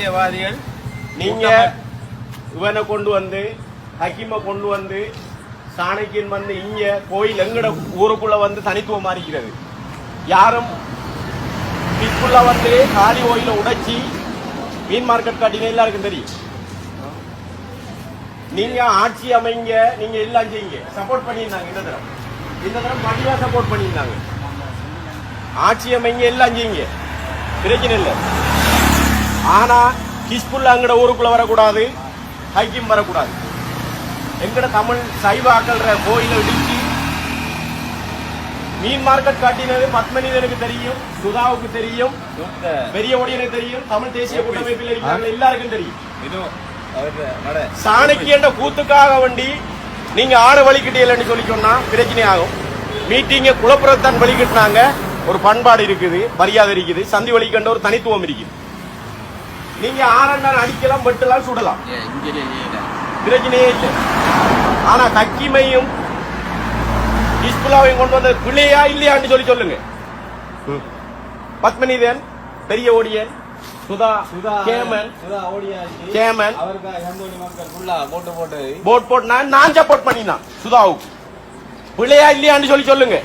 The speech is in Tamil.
தேசியவாதிகள் நீங்க இவனை கொண்டு வந்து ஹக்கீமை கொண்டு வந்து சாணக்கியன் வந்து இங்க கோயில் எங்கட ஊருக்குள்ள வந்து தனித்துவமா இருக்கிறது யாரும் இதுக்குள்ள வந்து காலி கோயில உடைச்சி மீன் மார்க்கெட் காட்டின எல்லாருக்கும் தெரியும். நீங்க ஆட்சி அமைங்க நீங்க எல்லாம் செய்யுங்க. சப்போர்ட் பண்ணியிருந்தாங்க இந்த தரம். இந்த தரம் வடிவா சப்போர்ட் பண்ணியிருந்தாங்க. ஆட்சி அமைங்க எல்லாம் செய்யுங்க. பிரச்சனை இல்லை. ஆனா ஹிஸ்புல்லா எங்கட ஊருக்குள்ள வரக்கூடாது ஹைக்கிம் வரக்கூடாது. எங்கட தமிழ் சைவ ஆக்கள்ற கோயிலை இடிச்சு மீன் மார்க்கெட் காட்டினது பத்மனிதனுக்கு தெரியும் சுதாவுக்கு தெரியும் பெரிய ஒடியனுக்கு தெரியும் தமிழ் தேசிய கூட்டமைப்பில் இருக்கிறவங்க எல்லாருக்கும் தெரியும். நட சாணக்கியன்ற கூத்துக்காக வேண்டி நீங்க ஆடு வழிகிட்டீங்கன்னு சொல்லி சொன்னா பிரச்சனை ஆகும். மீட்டிங்க குலப்புறத்தான் வழிகிட்டாங்க ஒரு பண்பாடு இருக்குது மரியாதை இருக்குது சந்தி வழிகண்ட ஒரு தனித்துவம் இருக்குது. நீங்க ஆரண்டான் அடிக்கலாம் வெட்டலாம் சுடலாம். இங்கே பிரச்சனையே இல்லை. ஆனா கக்கிமையும் இஸ்புல்லாவையும் கொண்டு வந்த பிள்ளையா இல்லையான்னு சொல்லி சொல்லுங்க. பத்மனிதன் பெரிய ஓடியன் சுதா சுதா கேமன் சுதா ஓடியாச்சு. கேமன். போட்டு போட்டு. போட் போட் நான் நான் சப்போர்ட் பண்ணினான் சுதாவுக்கு. பிள்ளையா இல்லையான்னு சொல்லி சொல்லுங்க.